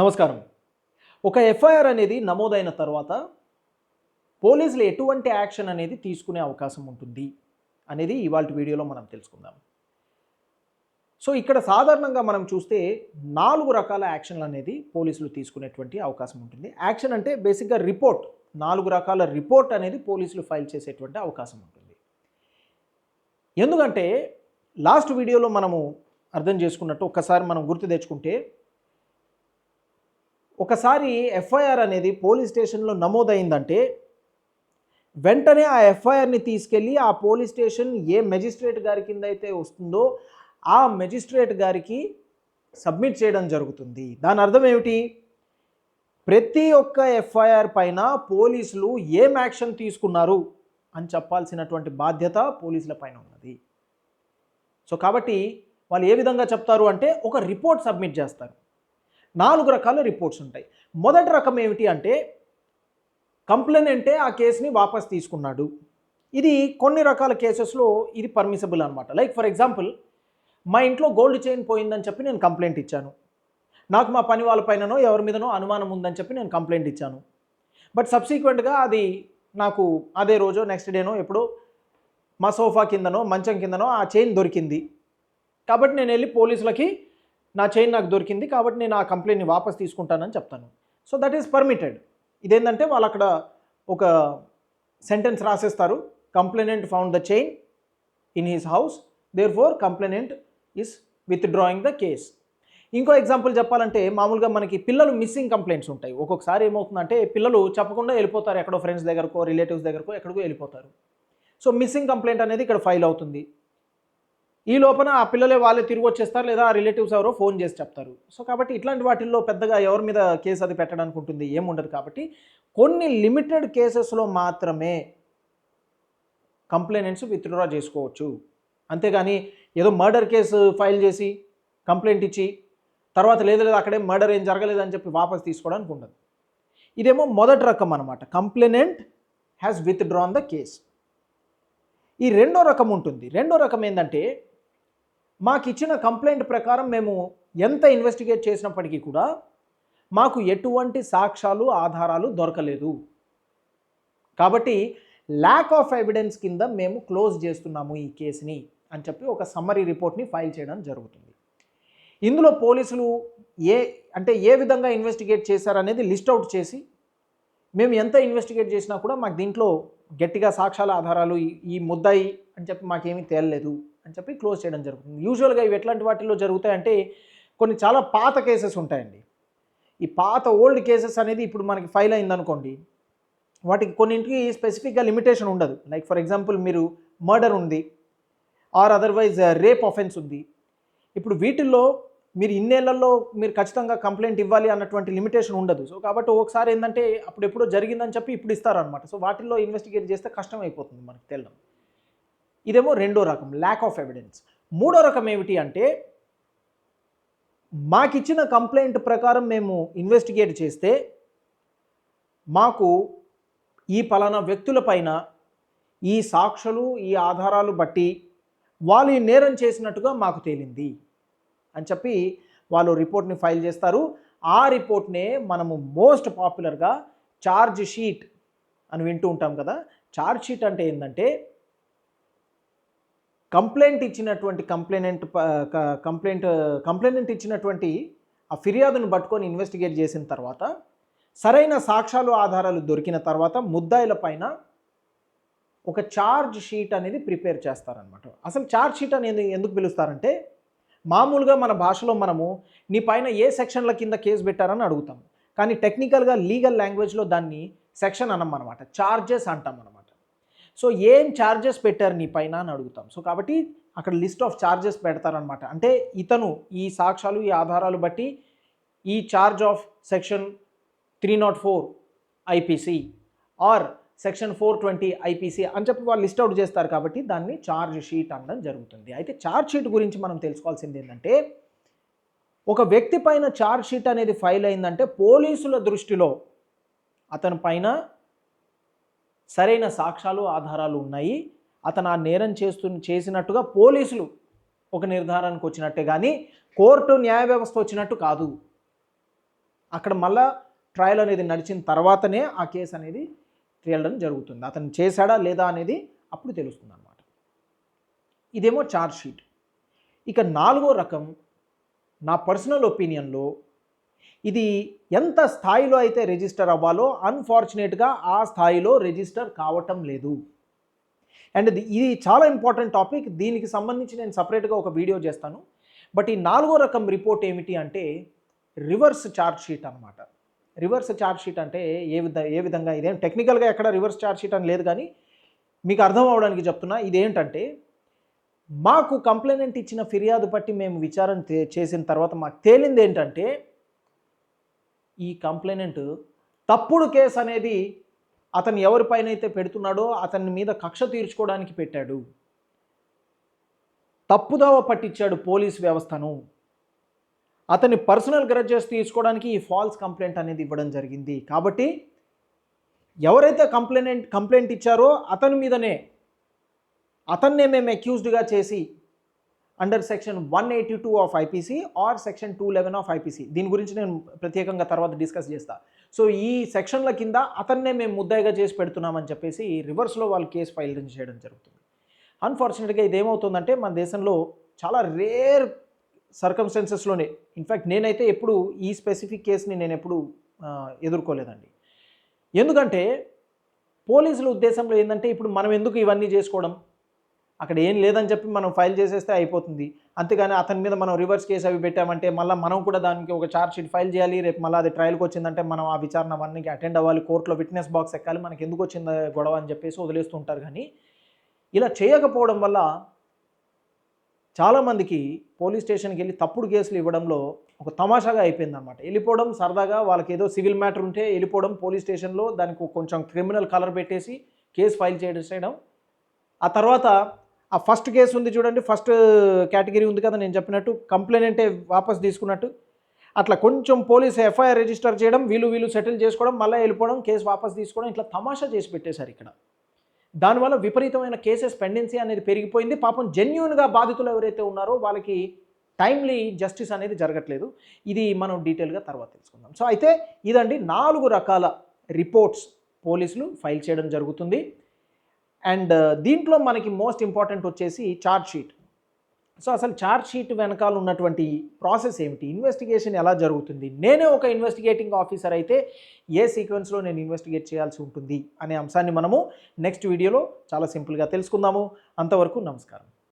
నమస్కారం. ఒక ఎఫ్ఐఆర్ అనేది నమోదైన తర్వాత పోలీసులు ఎటువంటి యాక్షన్ అనేది తీసుకునే అవకాశం ఉంటుంది అనేది ఇవాళ వీడియోలో మనం తెలుసుకుందాం. సో ఇక్కడ సాధారణంగా మనం చూస్తే నాలుగు రకాల యాక్షన్లు అనేది పోలీసులు తీసుకునేటువంటి అవకాశం ఉంటుంది. యాక్షన్ అంటే బేసిక్గా రిపోర్ట్ నాలుగు రకాల రిపోర్ట్ అనేది పోలీసులు ఫైల్ చేసేటువంటి అవకాశం ఉంటుంది. ఎందుకంటే లాస్ట్ వీడియోలో మనము అర్థం చేసుకున్నట్టు ఒక్కసారి మనం గుర్తు తెచ్చుకుంటే ఒకసారి ఎఫ్ఐఆర్ అనేది పోలీస్ స్టేషన్లో నమోదైందంటే వెంటనే ఆ ఎఫ్ఐఆర్ని తీసుకెళ్ళి ఆ పోలీస్ స్టేషన్ ఏ మెజిస్ట్రేట్ గారి కింద అయితే వస్తుందో ఆ మెజిస్ట్రేట్ గారికి సబ్మిట్ చేయడం జరుగుతుంది. దాని అర్థం ఏమిటి? ప్రతి ఒక్క ఎఫ్ఐఆర్ పైన పోలీసులు ఏం యాక్షన్ తీసుకున్నారు అని చెప్పాల్సినటువంటి బాధ్యత పోలీసుల పైన ఉన్నది. సో కాబట్టి వాళ్ళు ఏ విధంగా చెప్తారు అంటే ఒక రిపోర్ట్ సబ్మిట్ చేస్తారు. నాలుగు రకాల రిపోర్ట్స్ ఉంటాయి. మొదటి రకం ఏమిటి అంటే కంప్లైనెంటే ఆ కేసుని వాపస్ తీసుకున్నాడు. ఇది కొన్ని రకాల కేసెస్లో ఇది పర్మిసబుల్ అనమాట లైక్ ఫర్ ఎగ్జాంపుల్ మా ఇంట్లో గోల్డ్ చైన్ పోయిందని చెప్పి నేను కంప్లైంట్ ఇచ్చాను. నాకు మా పని వాళ్ళపైననో ఎవరి మీదనో అనుమానం ఉందని చెప్పి నేను కంప్లైంట్ ఇచ్చాను. బట్ సబ్సీక్వెంట్గా అది నాకు అదే రోజు నెక్స్ట్ డేనో ఎప్పుడో మా సోఫా కిందనో మంచం కిందనో ఆ చైన్ దొరికింది. కాబట్టి నేను వెళ్ళి పోలీసులకి నా చైన్ నాకు దొరికింది కాబట్టి నేను ఆ కంప్లైంట్ని వాపస్ తీసుకుంటానని చెప్తాను. సో దట్ ఈస్ పర్మిటెడ్ ఇదేంటంటే వాళ్ళు అక్కడ ఒక sentence రాసేస్తారు. Complainant found the chain in his house therefore complainant is withdrawing the case ఇంకో ఎగ్జాంపుల్ చెప్పాలంటే మామూలుగా మనకి పిల్లలు మిస్సింగ్ కంప్లైంట్స్ ఉంటాయి. ఒక్కొక్కసారి ఏమవుతుందంటే పిల్లలు చెప్పకుండా వెళ్ళిపోతారు. ఎక్కడో ఫ్రెండ్స్ దగ్గరకో రిలేటివ్స్ దగ్గరకో ఎక్కడికో వెళ్ళిపోతారు. సో మిస్సింగ్ కంప్లైంట్ అనేది ఇక్కడ ఫైల్ అవుతుంది. ఈ లోపల ఆ పిల్లలే వాళ్ళే తిరిగి వచ్చేస్తారు లేదా ఆ రిలేటివ్స్ ఎవరో ఫోన్ చేసి చెప్తారు. సో కాబట్టి ఇట్లాంటి వాటిల్లో పెద్దగా ఎవరి మీద కేసు అది పెట్టడానికి ఉంటుంది ఏముండదు కాబట్టి కొన్ని లిమిటెడ్ కేసెస్లో మాత్రమే కంప్లైనెంట్స్ విత్డ్రా చేసుకోవచ్చు. అంతేగాని ఏదో మర్డర్ కేసు ఫైల్ చేసి కంప్లైంట్ ఇచ్చి తర్వాత లేదు లేదు అక్కడే మర్డర్ ఏం జరగలేదని చెప్పి వాపస్ తీసుకోవడానికి ఉండదు ఇదేమో మొదటి రకం అనమాట complainant has withdrawn the case ఈ రెండో రకం ఉంటుంది. రెండో రకం ఏంటంటే మాకు ఇచ్చిన కంప్లైంట్ ప్రకారం మేము ఎంత ఇన్వెస్టిగేట్ చేసినప్పటికీ కూడా మాకు ఎటువంటి సాక్ష్యాలు ఆధారాలు దొరకలేదు. కాబట్టి ల్యాక్ ఆఫ్ ఎవిడెన్స్ కింద మేము క్లోజ్ చేస్తున్నాము ఈ కేసుని అని చెప్పి ఒక సమ్మరీ రిపోర్ట్ని ఫైల్ చేయడం జరుగుతుంది. ఇందులో పోలీసులు ఏ అంటే ఏ విధంగా ఇన్వెస్టిగేట్ చేశారనేది లిస్ట్ అవుట్ చేసి మేము ఎంత ఇన్వెస్టిగేట్ చేసినా కూడా మాకు దీంట్లో గట్టిగా సాక్ష్యాల ఆధారాలు ఈ- ఈ ముద్దాయి అని చెప్పి మాకేమీ తేలలేదు. అని చెప్పి క్లోజ్ చేయడం జరుగుతుంది. యూజువల్గా ఇవి ఎట్లాంటి వాటిల్లో జరుగుతాయంటే కొన్ని చాలా పాత కేసెస్ ఉంటాయండి. ఈ పాత ఓల్డ్ కేసెస్ అనేది ఇప్పుడు మనకి ఫైల్ అయిందనుకోండి వాటికి కొన్నింటికి స్పెసిఫిక్గా లిమిటేషన్ ఉండదు. లైక్ ఫర్ ఎగ్జాంపుల్ మీరు మర్డర్ ఉంది ఆర్ అదర్వైజ్ రేప్ ఆఫెన్స్ ఉంది. ఇప్పుడు వీటిల్లో మీరు ఇన్నేళ్ళలో మీరు ఖచ్చితంగా కంప్లైంట్ ఇవ్వాలి అన్నటువంటి లిమిటేషన్ ఉండదు. సో కాబట్టి ఒకసారి ఏంటంటే అప్పుడు ఎప్పుడో జరిగిందని చెప్పి ఇప్పుడు ఇస్తారనమాట సో వాటిల్లో ఇన్వెస్టిగేట్ చేస్తే కష్టం అయిపోతుంది మనకు తెలియడం ఇదేమో రెండో రకం ల్యాక్ ఆఫ్ ఎవిడెన్స్ మూడో రకం ఏమిటి అంటే మాకిచ్చిన కంప్లైంట్ ప్రకారం మేము ఇన్వెస్టిగేట్ చేస్తే మాకు ఈ పలానా వ్యక్తులపైన ఈ సాక్షులు ఈ ఆధారాలు బట్టి వాళ్ళు ఈ నేరం చేసినట్టుగా మాకు తేలింది అని చెప్పి వాళ్ళు రిపోర్ట్ని ఫైల్ చేస్తారు. ఆ రిపోర్ట్నే మనము మోస్ట్ పాపులర్గా ఛార్జ్ షీట్ అని వింటూ ఉంటాం కదా. ఛార్జ్ షీట్ అంటే ఏంటంటే కంప్లైంట్ ఇచ్చినటువంటి కంప్లైనెంట్ కంప్లైంట్ కంప్లైనెంట్ ఇచ్చినటువంటి ఆ ఫిర్యాదును పట్టుకొని ఇన్వెస్టిగేట్ చేసిన తర్వాత సరైన సాక్ష్యాలు ఆధారాలు దొరికిన తర్వాత ముద్దాయిల పైన ఒక ఛార్జ్ షీట్ అనేది ప్రిపేర్ చేస్తారనమాట అసలు ఛార్జ్ షీట్ అనేది ఎందుకు పిలుస్తారంటే మామూలుగా మన భాషలో మనము నీ పైన ఏ సెక్షన్ల కింద కేసు పెట్టారని అడుగుతాం. కానీ టెక్నికల్గా లీగల్ లాంగ్వేజ్లో దాన్ని సెక్షన్ అనం అనమాట ఛార్జెస్ అంటాం అనమాట సో ఏం ఛార్జెస్ పెట్టారు నీ పైన అని అడుగుతాం. సో కాబట్టి అక్కడ లిస్ట్ ఆఫ్ ఛార్జెస్ పెడతారనమాట అంటే ఇతను ఈ సాక్ష్యాలు ఈ ఆధారాలు బట్టి ఈ charge of section three not four IPC or section four twenty IPC అని చెప్పి వాళ్ళు లిస్ట్ అవుట్ చేస్తారు కాబట్టి దాన్ని ఛార్జ్ షీట్ అనడం జరుగుతుంది. అయితే ఛార్జ్ షీట్ గురించి మనం తెలుసుకోవాల్సింది ఏంటంటే ఒక వ్యక్తి పైన ఛార్జ్ షీట్ అనేది ఫైల్ అయిందంటే పోలీసుల దృష్టిలో అతని పైన సరైన సాక్ష్యాలు ఆధారాలు ఉన్నాయి. అతను ఆ నేరం చేస్తు చేసినట్టుగా పోలీసులు ఒక నిర్ధారణకు వచ్చినట్టే కానీ కోర్టు న్యాయ వ్యవస్థ వచ్చినట్టు కాదు. అక్కడ మళ్ళా ట్రయల్ అనేది నడిచిన తర్వాతనే ఆ కేసు అనేది తేలడం జరుగుతుంది. అతను చేశాడా లేదా అనేది అప్పుడు తెలుస్తుంది అనమాట ఇదేమో ఛార్జ్ షీట్. ఇక నాలుగో రకం నా పర్సనల్ ఒపీనియన్లో ఇది ఎంత స్థాయిలో అయితే రిజిస్టర్ అవ్వాలో అన్ఫార్చునేట్గా ఆ స్థాయిలో రిజిస్టర్ కావటం లేదు. అండ్ ఇది ఇది చాలా ఇంపార్టెంట్ టాపిక్. దీనికి సంబంధించి నేను సపరేట్గా ఒక వీడియో చేస్తాను. బట్ ఈ నాలుగో రకం రిపోర్ట్ ఏమిటి అంటే రివర్స్ ఛార్జ్ షీట్ అనమాట రివర్స్ ఛార్జ్ షీట్ అంటే ఏ విధ ఏ విధంగా ఇదేం టెక్నికల్గా ఎక్కడ రివర్స్ ఛార్జ్ షీట్ అని లేదు కానీ మీకు అర్థం అవడానికి చెప్తున్నా. ఇదేంటంటే మాకు కంప్లైంట్ ఇచ్చిన ఫిర్యాదు బట్టి మేము విచారణ చేసిన తర్వాత మాకు తేలింది ఏంటంటే ఈ కంప్లైనెంట్ తప్పుడు కేసు అనేది అతను ఎవరిపైన అయితే పెడుతున్నాడో అతని మీద కక్ష తీర్చుకోవడానికి పెట్టాడు. తప్పుదోవ పట్టించాడు పోలీస్ వ్యవస్థను. అతని పర్సనల్ గ్రడ్జెస్ తీసుకోవడానికి ఈ ఫాల్స్ కంప్లైంట్ అనేది ఇవ్వడం జరిగింది. కాబట్టి ఎవరైతే కంప్లైంట్ కంప్లైంట్ ఇచ్చారో అతని మీదనే అతన్నే మేము అక్యూజ్డ్గా చేసి under section one eighty two of IPC or section two eleven of IPC దీని గురించి నేను ప్రత్యేకంగా తర్వాత డిస్కస్ చేస్తా. సో ఈ సెక్షన్ల కింద అతన్నే మేము ముద్దాయిగా చేసి పెడుతున్నామని చెప్పేసి రివర్స్లో వాళ్ళు కేసు ఫైల్ చేయడం జరుగుతుంది. అన్ఫార్చునేట్గా ఇది ఏమవుతుందంటే మన దేశంలో చాలా రేర్ సర్కమ్స్టెన్సెస్లోనే ఇన్ఫ్యాక్ట్ నేనైతే ఎప్పుడు ఈ స్పెసిఫిక్ కేసుని నేను ఎప్పుడు ఎదుర్కోలేదండి. ఎందుకంటే పోలీసుల ఉద్దేశంలో ఏంటంటే ఇప్పుడు మనం ఎందుకు ఇవన్నీ చేసుకోవడం? అక్కడ ఏం లేదని చెప్పి మనం ఫైల్ చేసేస్తే అయిపోతుంది. అంతేగాని అతని మీద మనం రివర్స్ కేసు అవి పెట్టామంటే మళ్ళీ మనం కూడా దానికి ఒక ఛార్జ్ షీట్ ఫైల్ చేయాలి. రేపు మళ్ళీ అది ట్రయల్కి వచ్చిందంటే మనం ఆ విచారణ అవన్నీ అటెండ్ అవ్వాలి. కోర్టులో విట్నెస్ బాక్స్ ఎక్కాలి. మనకి ఎందుకు వచ్చింది గొడవ అని చెప్పేసి వదిలేస్తుంటారు కానీ ఇలా చేయకపోవడం వల్ల చాలామందికి పోలీస్ స్టేషన్కి వెళ్ళి తప్పుడు కేసులు ఇవ్వడంలో ఒక తమాషాగా అయిపోయింది అనమాట వెళ్ళిపోవడం సరదాగా వాళ్ళకి ఏదో సివిల్ మ్యాటర్ ఉంటే వెళ్ళిపోవడం పోలీస్ స్టేషన్లో దానికి కొంచెం క్రిమినల్ కలర్ పెట్టేసి కేసు ఫైల్ చేయడం. ఆ తర్వాత ఆ ఫస్ట్ కేసు ఉంది చూడండి ఫస్ట్ కేటగిరీ ఉంది కదా నేను చెప్పినట్టు కంప్లైంట్ వాపస్ తీసుకున్నట్టు. అట్లా కొంచెం పోలీస్ ఎఫ్ఐఆర్ రిజిస్టర్ చేయడం వీళ్ళు వీళ్ళు సెటిల్ చేసుకోవడం మళ్ళీ వెళ్ళిపోవడం కేసు వాపస్ తీసుకోవడం ఇట్లా తమాషా చేసి పెట్టేశారు ఇక్కడ. దానివల్ల విపరీతమైన కేసెస్ పెండెన్సీ అనేది పెరిగిపోయింది. పాపం జెన్యున్గా బాధితులు ఎవరైతే ఉన్నారో వాళ్ళకి టైమ్లీ జస్టిస్ అనేది జరగట్లేదు. ఇది మనం డీటెయిల్గా తర్వాత తెలుసుకుందాం. సో అయితే ఇదండి నాలుగు రకాల రిపోర్ట్స్ పోలీసులు ఫైల్ చేయడం జరుగుతుంది. అండ్ దీంట్లో మనకి మోస్ట్ ఇంపార్టెంట్ వచ్చేసి ఛార్జ్ షీట్. సో అసలు ఛార్జ్ షీట్ వెనకాల ఉన్నటువంటి ప్రాసెస్ ఏమిటి? ఇన్వెస్టిగేషన్ ఎలా జరుగుతుంది? నేనే ఒక ఇన్వెస్టిగేటింగ్ ఆఫీసర్ అయితే ఏ సీక్వెన్స్లో నేను ఇన్వెస్టిగేట్ చేయాల్సి ఉంటుంది? అనే అంశాన్ని మనము నెక్స్ట్ వీడియోలో చాలా సింపుల్గా తెలుసుకుందాము. అంతవరకు నమస్కారం.